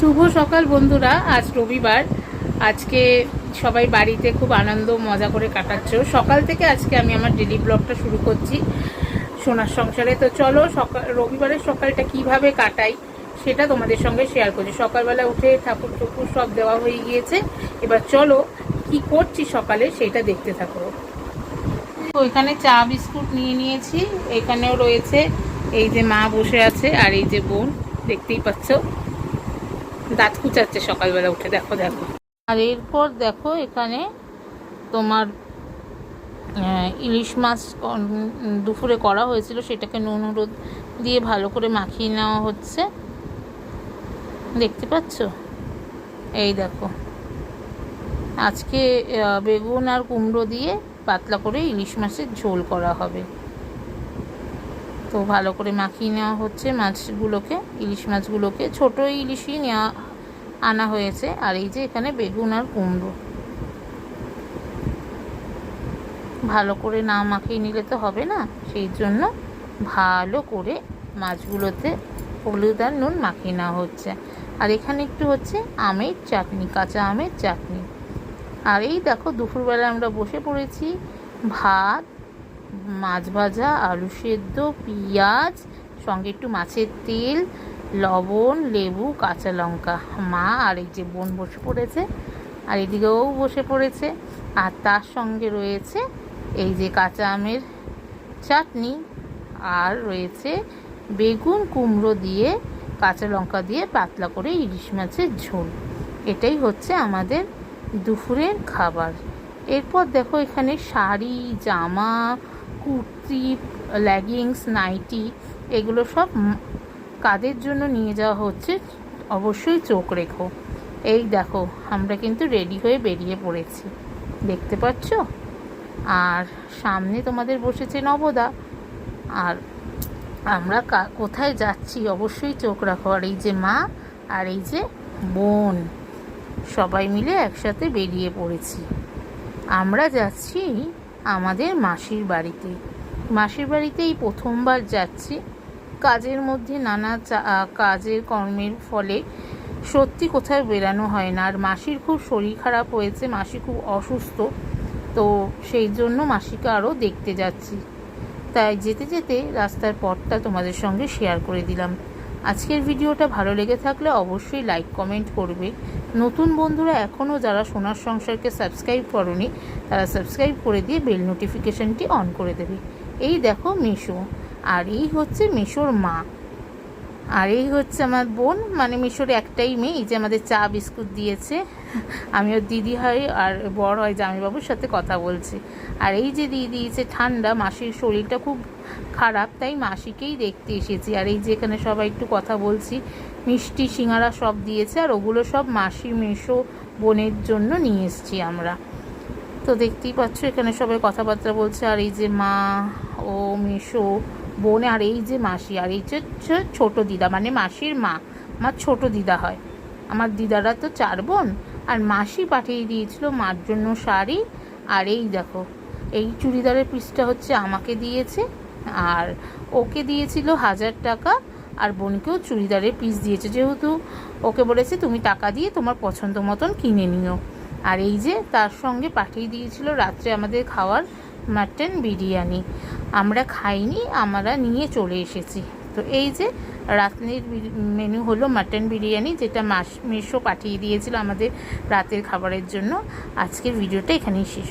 শুভ সকাল বন্ধুরা, আজ রবিবার। আজকে সবাই বাড়িতে খুব আনন্দ, মজা করে কাটাচ্ছ। সকাল থেকে আজকে আমি আমার ডেলি ব্লগটা শুরু করছি সোনার সংসারে। তো চলো, সকাল, রবিবারের সকালটা কীভাবে কাটাই সেটা তোমাদের সঙ্গে শেয়ার করছি। সকালবেলা উঠে ঠাকুর ঠাকুর সব দেওয়া হয়ে গিয়েছে। এবার চলো, কি করছি সকালে সেটা দেখতে থাকো। ওইখানে চা বিস্কুট নিয়ে নিয়েছি। এখানেও রয়েছে এই যে মা বসে আছে আর এই যে বোন, দেখতেই পাচ্ছ। দাঁত কুচাচ্ছে সকালবেলা উঠে, দেখো দেখো। আর এরপর দেখো এখানে তোমার ইলিশ মাছ দুপুরে করা হয়েছিল, সেটাকে নুন, হলুদ দিয়ে ভালো করে মাখিয়ে নেওয়া হচ্ছে। দেখতে পাচ্ছ? এই দেখো। আজকে বেগুন আর কুমড়ো দিয়ে পাতলা করে ইলিশ মাছের ঝোল করা হবে। তো ভালো করে মাখিয়ে নেওয়া হচ্ছে মাছগুলোকে, ইলিশ মাছগুলোকে। ছোটো ইলিশই নেওয়া আনা হয়েছে, আর এই যে এখানে বেগুন আর কুমড়ো। ভালো করে না মাখিয়ে নিলে তো হবে না, সেই জন্য ভালো করে মাছগুলোতে হলুদ আর নুন মাখিয়ে নেওয়া হচ্ছে। আর এখানে একটু হচ্ছে আমের চাটনি, কাঁচা আমের চাটনি। আর এই দেখো দুপুরবেলা আমরা বসে পড়েছি ভাত, মাছ ভাজা, আলু সেদ্ধ, পেঁয়াজ, সঙ্গে একটু মাছের তেল লবণ, লেবু, কাঁচা লঙ্কা। মা আর এই যে বোন বসে পড়েছে, আর এদিকেও বসে পড়েছে। আর তার সঙ্গে রয়েছে এই যে কাঁচা আমের চাটনি, আর রয়েছে বেগুন কুমড়ো দিয়ে, কাঁচা লঙ্কা দিয়ে পাতলা করে ইলিশ মাছের ঝোল। এটাই হচ্ছে আমাদের দুপুরের খাবার। এরপর দেখো এখানে শাড়ি, জামা, কুর্তি লেগিংস নাইটি এগুলো সব কাদের জন্য নিয়ে যাওয়া হচ্ছে, অবশ্যই চোখ রেখো। এই দেখো, আমরা কিন্তু রেডি হয়ে বেরিয়ে পড়েছি। দেখতে পাচ্ছ? আর সামনে তোমাদের বসেছে নবদা। আর আমরা কোথায় যাচ্ছি অবশ্যই চোখ রাখো। আর এই যে মা, আর এই যে বোন, সবাই মিলে একসাথে বেরিয়ে পড়েছি। আমরা যাচ্ছি আমাদের মাসির বাড়িতে। মাসির বাড়িতে এই প্রথমবার যাচ্ছি। কাজের মধ্যে নানা কাজের কর্মের ফলে সত্যি কোথায় বেরানো হয় না। আর মাসির খুব শরীর খারাপ হয়েছে, মাসি খুব অসুস্থ, তো সেই জন্য মাসিকে আরও দেখতে যাচ্ছি। তাই যেতে যেতে রাস্তার পথটা তোমাদের সঙ্গে শেয়ার করে দিলাম। আজকের ভিডিওটা ভালো লেগে থাকলে অবশ্যই লাইক, কমেন্ট করবে। নতুন বন্ধুরা এখনও যারা সোনার সংসারকে সাবস্ক্রাইব করনি, তারা সাবস্ক্রাইব করে দিয়ে বেল নোটিফিকেশনটি অন করে দেবে। এই দেখো মিশো। আর এই হচ্ছে মিশোর মা। আর এই হচ্ছে আমার বোন। মানে মিশোর একটাই মেয়ে, এই যে আমাদের চা বিস্কুট দিয়েছে। আমি ওর দিদি হয় আর বড় হয় জামাইবাবুর সাথে কথা বলছি। আর এই যে দিয়ে দিয়েছে ঠান্ডা, মাসির শরীরটা খুব খারাপ, তাই মাসিকেই দেখতে এসেছি। আর এই যে এখানে সবাই একটু কথা বলছি, মিষ্টি সিঙ্গারা সব দিয়েছে, আর ওগুলো সব মাসি মেশো বোনের জন্য নিয়ে এসেছি আমরা। তো দেখতেই পাচ্ছ, এখানে সবাই কথাবার্তা বলছে। আর এই যে মা, ও, মেশো বোন আর এই যে মাসি, আর এই হচ্ছে ছোট দিদা মানে মাসির মা, আমার ছোট দিদা হয়। আমার দিদারা তো চার বোন, আর মাসি পাঠিয়ে দিয়েছিল মার জন্য শাড়ি। আর এই দেখো, এই চুড়িদারের পিসটা হচ্ছে আমাকে দিয়েছে, আর ওকে দিয়েছিল হাজার টাকা, আর বোনকেও চুড়িদারের পিস দিয়েছে। যেহেতু ওকে বলেছে তুমি টাকা দিয়ে তোমার পছন্দ মতন কিনে নিও। আর এই যে তার সঙ্গে পাঠিয়ে দিয়েছিল রাত্রে আমাদের খাওয়ার মাটন বিরিয়ানি। আমরা খাইনি, আমরা নিয়ে চলে এসেছি। তো এই যে রাত্রির মেনু হলো মাটন বিরিয়ানি, যেটা মাস মেশো পাঠিয়ে দিয়েছিল আমাদের রাতের খাবারের জন্য। আজকের ভিডিওটা এখানেই শেষ।